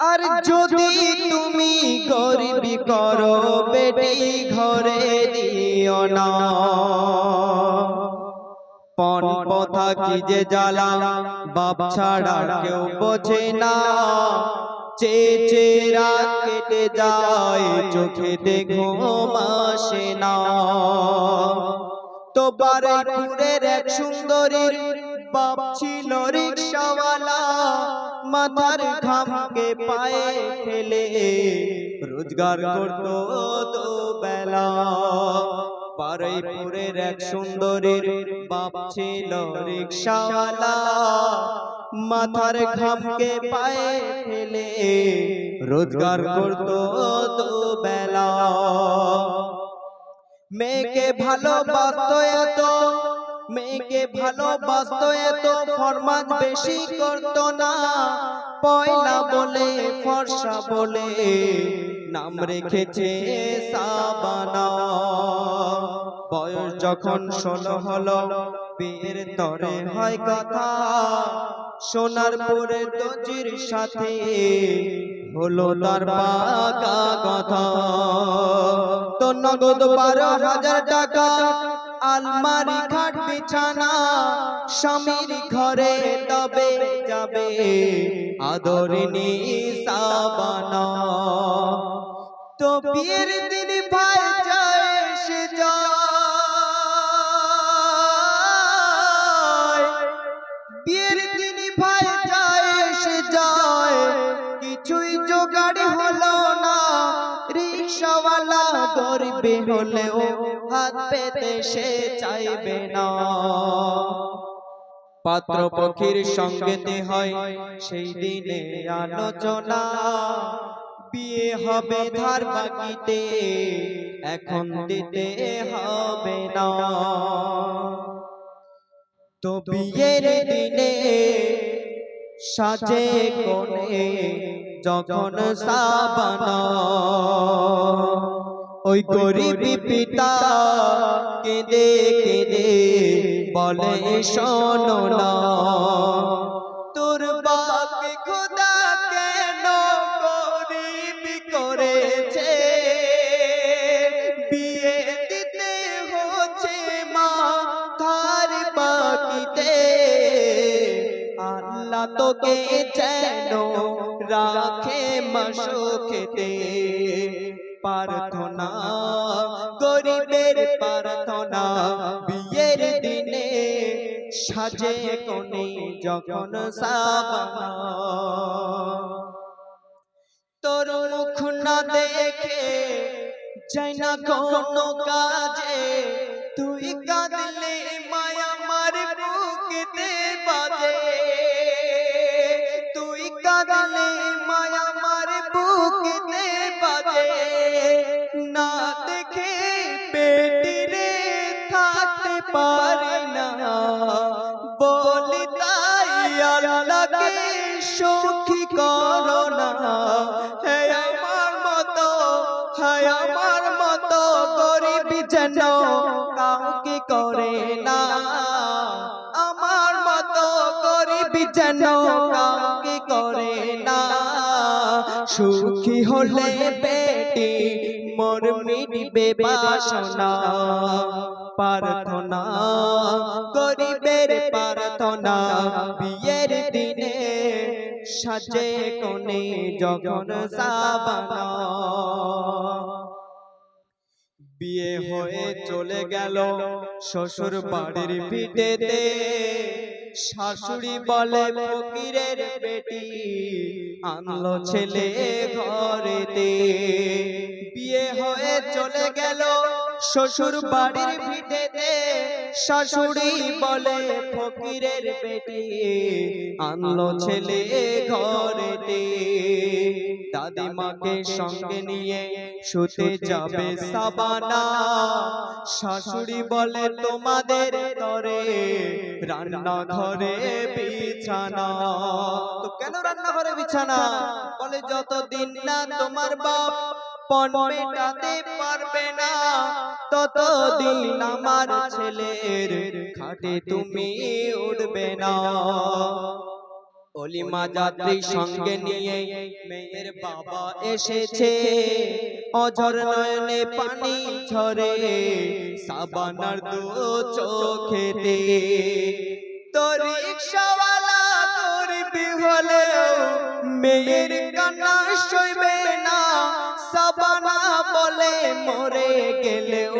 আর যদি তুমি গরিবি করো বেটি ঘরে দিও না পন পথা কি যে জ্বালা বাপ ছাড়া কেউ বোঝে না চে রাত কেটে যায় চোখে দেখো মাসে না তো বারেপুরের এক সুন্দরীর বাপ ছিল রিক্সাওয়ালা। মাথার ঘামকে পায়ে ফেলে রোজগার করত তো বেলা বারুইপুরের এক সুন্দরীর বাপ ছিল রিক্সাওয়ালা। মাথার ঘামকে পায়ে ফেলে রোজগার করত তো বেলা মেয়েকে ভালোবাসত এত মেয়েকে ভালোবাসত এত ফরমাজ বেশি করত না। পয়লা বলে ফর্সা বলে নাম রেখেছে সাবানা। বয়স যখন ষোলো হলো বিয়ের তরে হয় কথা। সোনার পরে দজির সাথে হলো তার পাকা কথা। তো নগদ বারো হাজার টাকা আলমারি খাট বিছানা স্বামীর ঘরে তবে যাবে। আদরিনী সাবানা। তো বিয়ের দিন ভাই যায় সে যায়। রিক্সাওয়ালা গরিবে হলেও হাত পেতে সে চাইবে না। পাত্র পক্ষীর সঙ্গেতে হয়, সেই দিনে আলোচনা। বিয়ে হবে ধার বাকিতে, এখন দিতে হবে না। তো বিয়ের দিনে সাজে কোণে যখন সাবান ওই গরিব পিতা কেঁদে কেঁদে বলে শোনো না রাখে মশোকেতে প্রার্থনা, গরিবের প্রার্থনা, বিয়ের দিনে সাজে কোণে যখন সাবানা। তোর মুখ না দেখে যাই না কোনো কাজে, তুই কাঁদলে মায়া মার বুকেতে বাজে। তুই কাঁদলে যেন কাউকে করে না? সুখী হলে বেটি মোর মিটবে বাসনা। প্রার্থনা গরিবের প্রার্থনা। বিয়ের দিনে সাজে কোণে যখন সাবানা। বিয়ে হয়ে চলে গেল শ্বশুর বাড়ির ভিটেতে। শাশুড়ি বলে ফকিরের বেটি আনলো ছেলে ঘরেতে। বিয়ে হয়ে চলে গেল শ্বশুর বাড়ির ভিটেতে। শাশুড়ি বলে, ফকিরের বেটি, আনলো ছেলে ঘরেতে দাদিমাকে সঙ্গে নিয়ে শুতে যাবে সাবানা। শাশুড়ি বলে, তোমাদের তরে রান্না ঘরে বিছানা। তো কেন রান্না ঘরে বিছানা? বলে, যতদিন না তোমার বাপ পণ মেটাতে পারবে না। ততদিন আমার ছেলের খাটে তুমি উঠবে না। অলিমা যাত্রী সঙ্গে নিয়ে মেয়ের বাবা এসেছে। অঝর নয়নে পানি ঝরে, সাবানার দু চোখেতে। তো রিক্সাওয়ালা গরিবি হলেও মেয়ের কান্না সইবে না। সাবানা বলে মরে গেলেও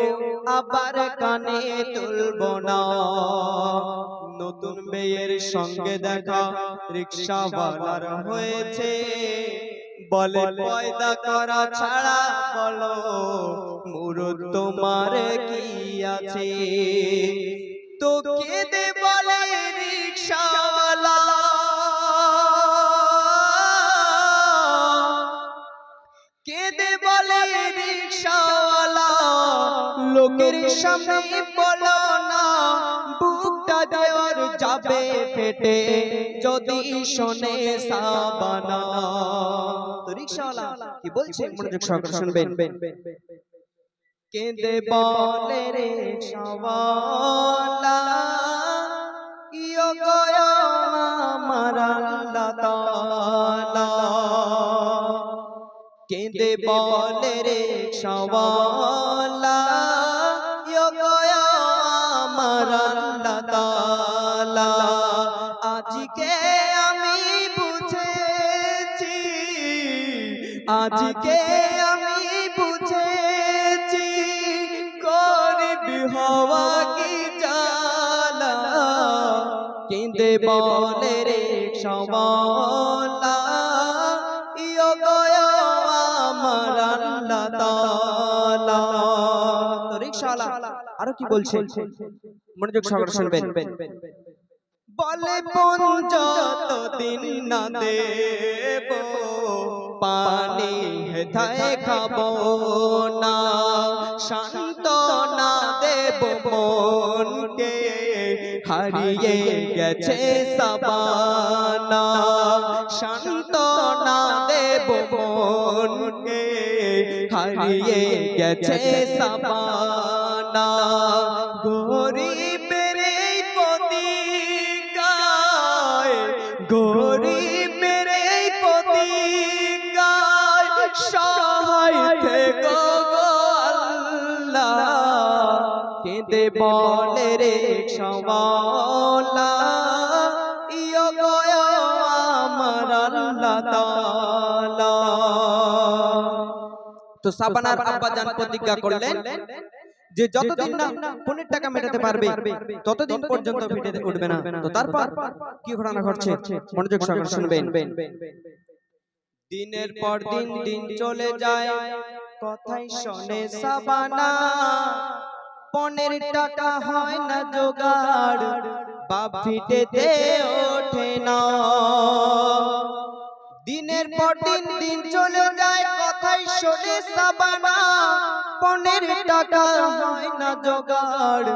আবার কানে তুলব না। নতুন মেয়ের সঙ্গে দেখা রিক্সাওয়ালার হয়েছে। বলে পয়দা করা ছাড়া বলো, মুরুদ তোমার কি আছে? তো কেঁদে লোকের সামনে বলো না, বুকটা দেওয়ার যাবে ফেটে, যদি শোনে সাবানা। রিক্সাওয়ালা, কি বলছে? মনোযোগ সহকারে শুনবেন। কেঁদে বলে রে রিক্সাওয়ালা ইয়ো গয়া আমার আল্লাহ কেঁদে বলে রে সওয়ালা আজকে আমি বুঝেছি আজকে আমি বুঝেছি গরিব হওয়া কি জালা কেঁদে বলে রে সওয়ালা আরও কি বলছে? মনোযোগ সহকারে শুনবেন। বলে পন যতদিন না দেব পানি হেথায় খাব না। শান্ত না দেব মনকে হারিয়ে গেছে সাবানা। শান্ত না দেব মনকে হারিয়ে গেছে সাবানা। গরিবের এই প্রতিকায় গরিবের এই আল্লাহ। কেঁদে বলে রে গয়া আমার তো সাবানার আব্বা জান প্রতিজ্ঞা করলেন? যে যতদিন না পনেরো টাকা মেটাতে পারবে ততদিন পর্যন্ত ফিটে উঠবে না। তো তারপর কি ঘটনা ঘটছে? মনোযোগ সহকারে শুনবেন। দিনের পর দিন দিন চলে যায়। কথাই শোনে সাবানা। পনেরো টাকা হয় না জোগাড়। বাপ ফিটেতে ওঠে না। দিনের পর দিন দিন চলে যায় কথাই শোনে সাবানা। পনেরো টাকা হয় না জোগাড়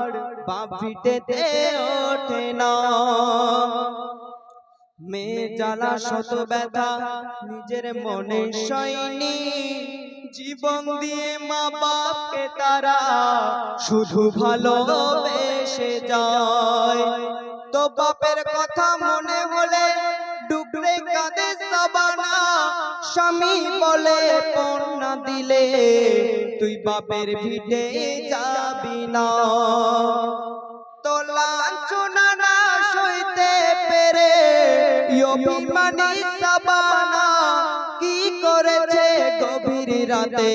বাপ ফিটেতে ওঠে না। মেয়ে জ্বালা শত ব্যথা নিজের মনে সয়নি। জীবন দিয়ে মা বাপকে তারা শুধু ভালোবেসে যায়। তো বাপের কথা মনে হলে স্বামী বলে পণ্য দিলে, তুই বাপের ভিটে যাবি না। তো লাঞ্ছনা না সইতে পেরে অভিমানী সাবানা কি করেছে গভীর রাতে?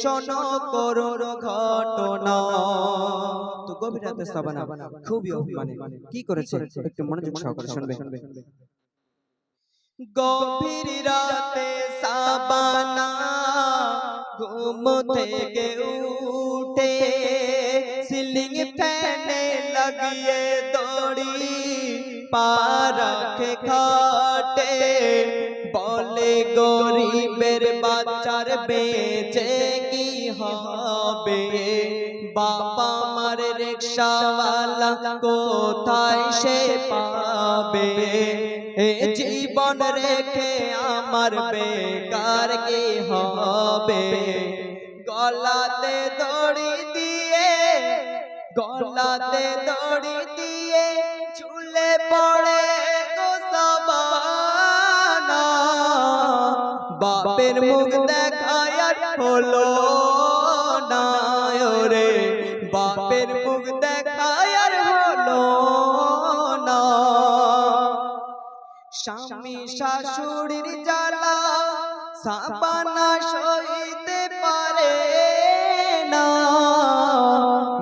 শোনো করুণ ঘটনা। তো গভীর রাতে সাবানা, খুবই অভিমানী। কি করেছে? একটু মনোযোগ সহকারে শুনবে। গভীর রাতে সাবানা ঘুম থেকে উঠে সিলিং ফ্যানে লাগিয়ে দড়ি পারাখে খাটে। বলে, গরিবের বাচ্চার বেঁচে কি হবে? বাবা আমার রিক্সাওয়ালা কোথায় সে পাবে? জীবন রেখে আমার বেকার কি হবে? গলাতে দড়ি দিয়ে গলাতে দড়ি দিয়ে ঝুলে পড়ে বাপের মুখ দেখায় হলো না। রে শাশুড়ির জ্বালা সাবানা সইতে পারে না।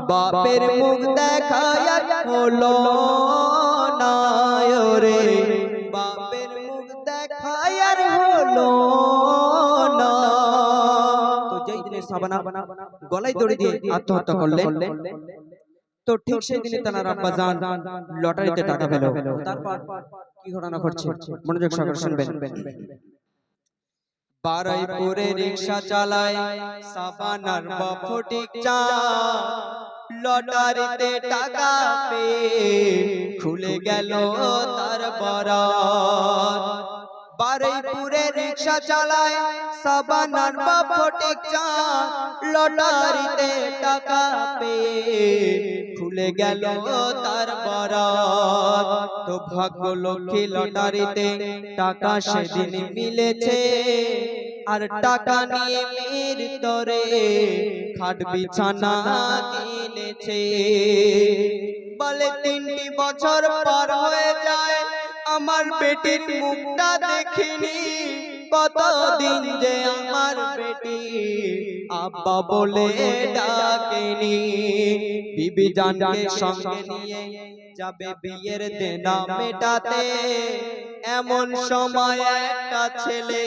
বাপের মুখ দেখায় হলো না রে। বাপের মুখ দেখায় হলো না। গলায় দড়ি দিয়ে আত্মহত্যা তো ঠিক তার লটারিতে তারপর কি ঘটনা ঘটছে? মনোযোগ সহকারে শুনবেন। বারাইপুরে রিক্সা চালায় সাবানার বফটিক চা লটারিতে টাকা পেয়ে খুলে গেল তার বরাত। বারুইপুরে রিক্সা চালায় সাবানার বফটিক চা লটারিতে টাকা পেয়ে খুলে গেল তার বরাত। তো ভাগ্য লক্ষ্মী লটারিতে টাকা সেদিন মিলেছে। আর টাকা নিয়ে মেয়ের তরে খাট বিছানা কিনেছে। বলে তিনটি বছর পর হয়ে যায়। আমার বেটির মুখটা দেখিনি। কতদিন যে আমার বেটি আব্বা বলে ডাকেনি। বিবি জানকে সঙ্গে নিয়ে যাবে বিয়ের দেনা মেটাতে। এমন সময় একটা ছেলে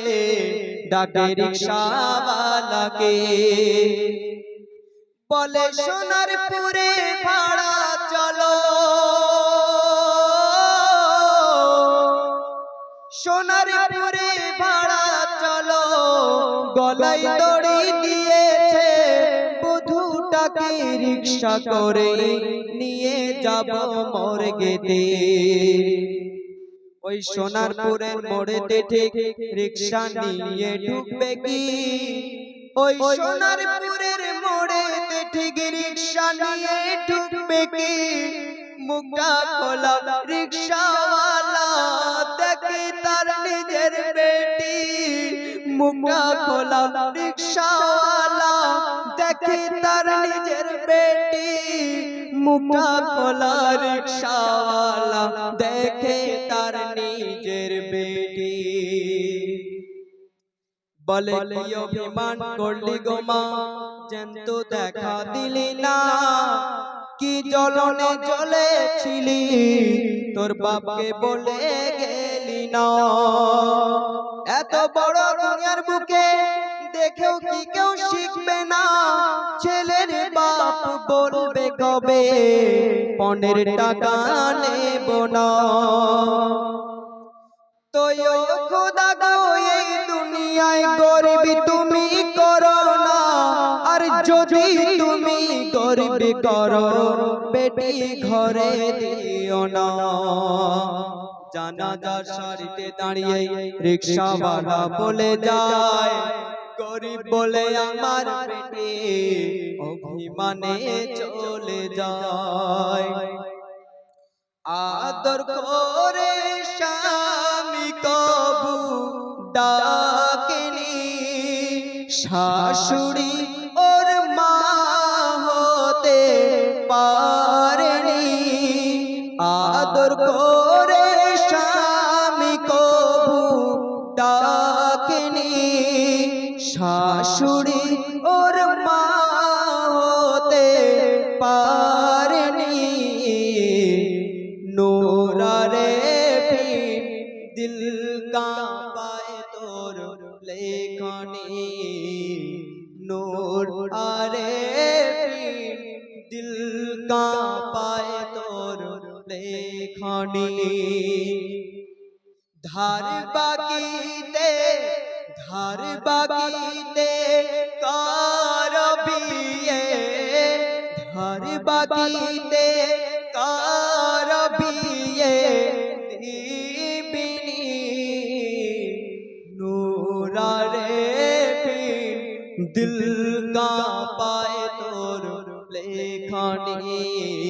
ডাকে রিক্সাওয়ালাকে। বলে সোনার পুরে ভাড়া চলো। সোনার পুরে ভাড়া চলো গলায় দড়ি দিয়েছে বধুটাকে রিক্সা করে নিয়ে যাব মর্গেতে ওই সোনারপুরের মোড়েতে ঠিক রিক্সা নিয়ে ঢুকবে কি? ওই সোনারপুরের মোড়েতে ঠিক রিক্সা নিয়ে ঢুকবে কি? মুখটা খোলা, রিক্সাওয়ালা। মুখটা খোলা রিক্সাওয়ালা দেখে তার নিজের বেটি মুখটা খোলা রিক্সাওয়ালা দেখে তার নিজের বেটি বলে কি অভিমান করলি গো মা জ্যান্ত দেখা দিলি না কি জ্বলনে জ্বলেছিলি তোর বাপকে বলে এত বড় দুনিয়ার বুকে দেখেও কি কেউ শিখবে না? ছেলের বাপ বলবে কবে পনেরো টাকা নেব না? তো খোদা গো, এই দুনিয়ায় গরিবি তুমি করো না। আর যদি তুমি গরিবি করো, বেটি ঘরে দিও না। জানাজার সারিতে দাঁড়িয়ে রিক্সাওয়ালা বলে যায় গরিব বলে আমার বেটি অভিমানে চলে যায়। আদর করে স্বামী কবু ডাকেনি শাশুড়ি ওর মা হতে পারেনি। আদর করে শাশুড়ি ওর মা হতে পারেনি। নূরারে দিল का পায় তোর লেখনি। নূর আরে দিল का পায় তোর লেখনি। ধার বাকিতে ধার বাগিতে কার বিয়ে? ধার বাগিতে কার বিয়ে? দিবিনি নূরারে দিল কা পায় তোর লেখানি।